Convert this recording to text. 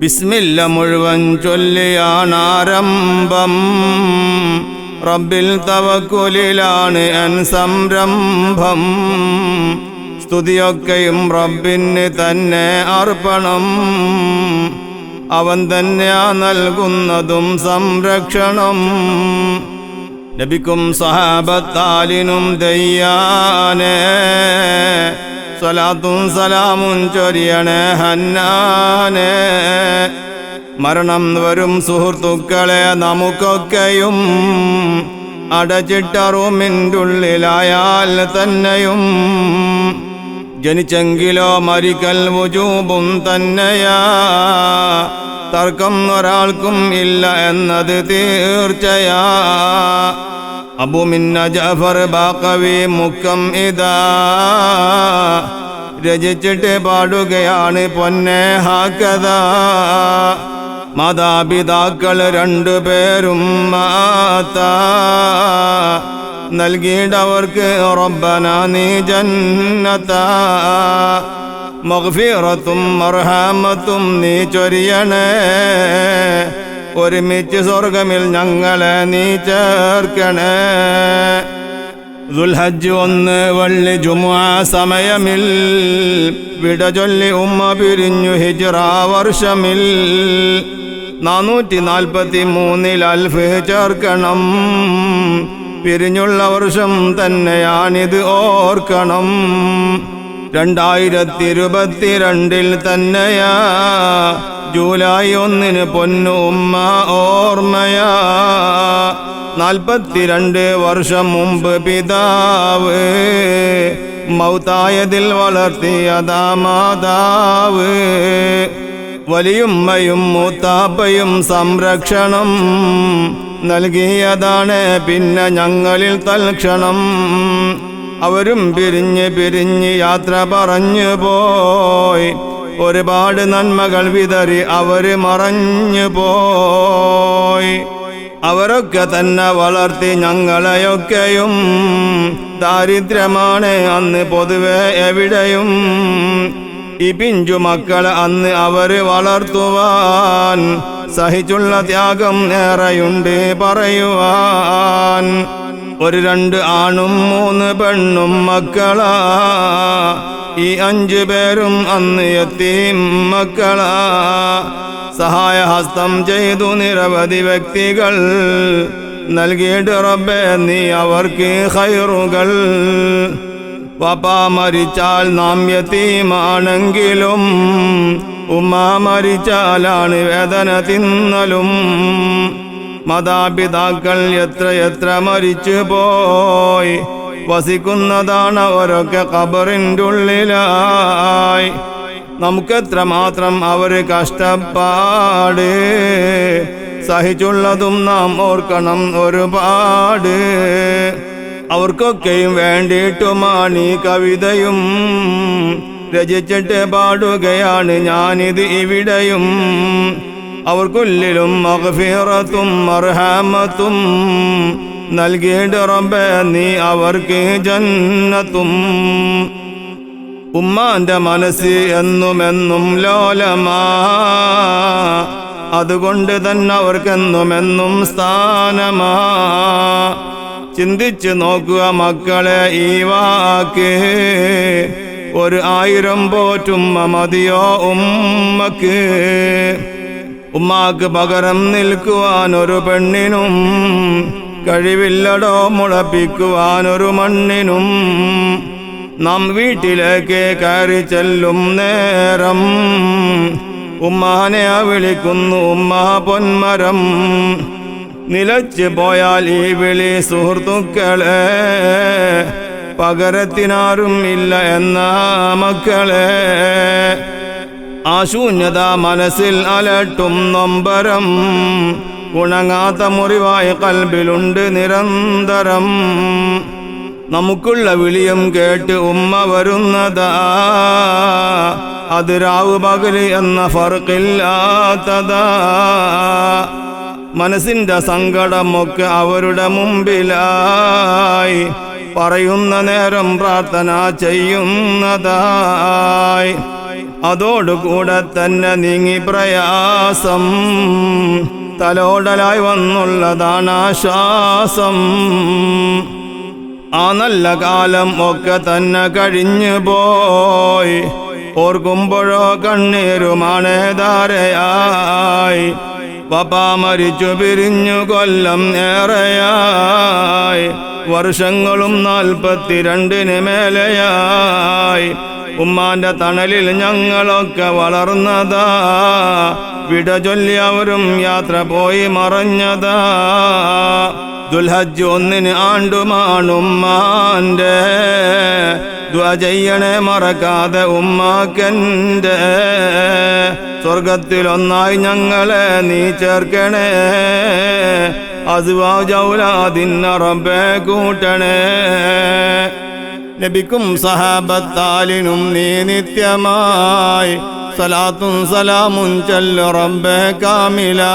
ബിസ്മില്ല മുഴുവൻ ചൊല്ലിയാണാരംഭം റബ്ബിൽ തവക്കുലിലാണ് എൻ സംരംഭം. സ്തുതിയൊക്കെയും റബ്ബിന് തന്നെ അർപ്പണം. അവൻ തന്നെയാ നൽകുന്നതും സംരക്ഷണം. നബിക്കും സഹാബത്താലിനും ദയ്യാനേ. സ്വലാത്തും സലാമും ചൊരിയണേ ഹന്നാനെ. മരണം വരും സുഹൃത്തുക്കളെ നമുക്കൊക്കെയും അടച്ചിട്ട റൂമിന്റെ ഉള്ളിലായാൽ തന്നെയും. ജനിച്ചെങ്കിലോ മരിക്കൽ വുജൂബും തന്നെയാ. തർക്കം ഒരാൾക്കും ഇല്ല എന്നത് തീർച്ചയാ. അബുമിന്ന ജഫർ ബാക്കവി മുക്കം ഇതാ രചിച്ചിട്ട് പാടുകയാണ് പൊന്നെ ഹാക്കഥ മാതാപിതാക്കൾ രണ്ടുപേരും മാതാ. നൽകിയിടവർക്ക് റബ്ബന നീ ജന്നത മഗ്ഫിറത്തും മർഹാമത്തും നീ ചൊരിയണേ. ഒരുമിച്ച് സ്വർഗമിൽ ഞങ്ങളെ നീ ചേർക്കണേ. ദുൽഹജ്ജ് ഒന്ന് വള്ളി ജുമുഅ സമയമിൽ വിട ചൊല്ലി ഉമ്മ പിരിഞ്ഞു ഹിജ്റ വർഷമിൽ. നാനൂറ്റി നാൽപ്പത്തി മൂന്നിൽ അൽഫ് ചേർക്കണം. പിരിഞ്ഞുള്ള വർഷം തന്നെയാണിത് ഓർക്കണം. രണ്ടായിരത്തി ഇരുപത്തിരണ്ടിൽ തന്നെയാ ജൂലൈ ഒന്നിന് പൊന്നു ഉമ്മ ഓർമ്മയാ. നാൽപ്പത്തിരണ്ട് വർഷം മുമ്പ് പിതാവ് മൗത്തായതിൽ വളർത്തിയതാ മാതാവ് വലിയുമ്മയും മൂത്താപ്പയും സംരക്ഷണം നൽകിയതാണ് പിന്നെ ഞങ്ങളിൽ തൽക്ഷണം. അവരും പിരിഞ്ഞ് പിരിഞ്ഞ് യാത്ര പറഞ്ഞു പോയി. ഒരുപാട് നന്മകൾ വിതറി അവർ മറഞ്ഞു പോയി. അവരൊക്കെ തന്നെ വളർത്തി ഞങ്ങളെയൊക്കെയും ദാരിദ്ര്യമാണ് അന്ന് പൊതുവെ എവിടെയും. ഈ പിഞ്ചു മക്കളെ അന്ന് അവർ വളർത്തുവാൻ സഹിച്ചുള്ള ത്യാഗം ഏറെയുണ്ട് പറയുവാൻ. ഒരു രണ്ട് ആണും മൂന്ന് പെണ്ണും മക്കളാ. ഈ അഞ്ചു പേരും അന്ന് എത്തിയും മക്കളാ. സഹായഹസ്തം ചെയ്തു നിരവധി വ്യക്തികൾ. നൽകിയിട്ട് റബ്ബേ നീ അവർക്ക് ഹൈറുകൾ പപ്പ മരിച്ചാൽ നാം യത്തീമാണെങ്കിലും ഉമ്മ മരിച്ചാലാണ് വേദന തിന്നലും. മാതാപിതാക്കൾ എത്ര എത്ര മരിച്ചു പോയി വസിക്കുന്നതാണ് അവരൊക്കെ ഖബറിന്റെ ഉള്ളിലായി നമുക്കെത്ര മാത്രം അവർ കഷ്ടപ്പാട്. സഹിച്ചുള്ളതും നാം ഓർക്കണം ഒരുപാട്. അവർക്കൊക്കെയും വേണ്ടിയിട്ടുമാണ് ഈ കവിതയും. രചിച്ചിട്ട് പാടുകയാണ് ഞാനിത് ഇവിടെയും. അവർക്കുള്ളിലും മഹഫീറത്തും മർഹാമത്തും നൽകിയിട്ട് റബ്ബേ നീ അവർക്ക് ജന്നത്തും ഉമ്മാന്റെ മനസ്സ് എന്നുമെന്നും ലോലമാ. അതുകൊണ്ട് തന്നെ അവർക്കെന്നുമെന്നും സ്ഥാനമാ. ചിന്തിച്ചു നോക്കുക മക്കളെ ഈ വാക്ക് ഒരു ആയിരം പോറ്റുമ്മ മതിയോ ഉമ്മക്ക്? ഉമ്മാക്ക് പകരം നിൽക്കുവാൻ ഒരു പെണ്ണിനും കഴിവില്ലടോ മുളപ്പിക്കുവാൻ ഒരു മണ്ണിനും നാം വീട്ടിലേക്ക് കയറി ചെല്ലും നേരം. ഉമ്മാനെ വിളിക്കുന്നു ഉമ്മ പൊന്മരം. നിലച്ചു പോയാൽ ഈ വിളി സുഹൃത്തുക്കളെ പകരത്തിനാരും ഇല്ല എന്ന മക്കളെ. ആശൂന്യത മനസ്സിൽ അലട്ടും നൊമ്പരം. ഉണങ്ങാത്ത മുറിവായ കൽബിലുണ്ട് നിരന്തരം. നമുക്കുള്ള വിളിയും കേട്ട് ഉമ്മ വരുന്നതാ. അത് രാവ് പകൽ എന്ന ഫർക്കില്ലാത്തതാ. മനസ്സിന്റെ സങ്കടമൊക്കെ അവരുടെ മുമ്പിലായി. പറയുന്ന നേരം പ്രാർത്ഥന ചെയ്യുന്നതായി. അതോടുകൂടെ തന്നെ നീങ്ങി പ്രയാസം. തലോടലായി വന്നുള്ളതാണ് ആശ്വാസം. ആ നല്ല കാലം ഒക്കെ തന്നെ കഴിഞ്ഞു പോയി. ഓർക്കുമ്പോഴോ കണ്ണീരുമാണ് ധാരയായി. പപ്പ മരിച്ചു പിരിഞ്ഞു കൊല്ലം ഏറെയായി. വർഷങ്ങളും നാൽപ്പത്തിരണ്ടിന് മേലെയായി. ഉമ്മാന്റെ തണലിൽ ഞങ്ങളൊക്കെ വളർന്നതാ. വിട ചൊല്ലി അവരും യാത്ര പോയി മറഞ്ഞതാ. ദുൽഹജ് ഒന്നിന് ആണ്ടുമാണുമ്മാന്റെ ദ്വാ ചെയ്യണേ മറക്കാതെ ഉമ്മാക്കന്റെ. സ്വർഗത്തിലൊന്നായി ഞങ്ങളെ നീ ചേർക്കണേ. അസുവാജൗലാദിന്നറബെ കൂട്ടണേ. നബിക്കും സഹാബത്താലിനും നീ നിത്യമായി صلاة سلام جل ربك كاملاي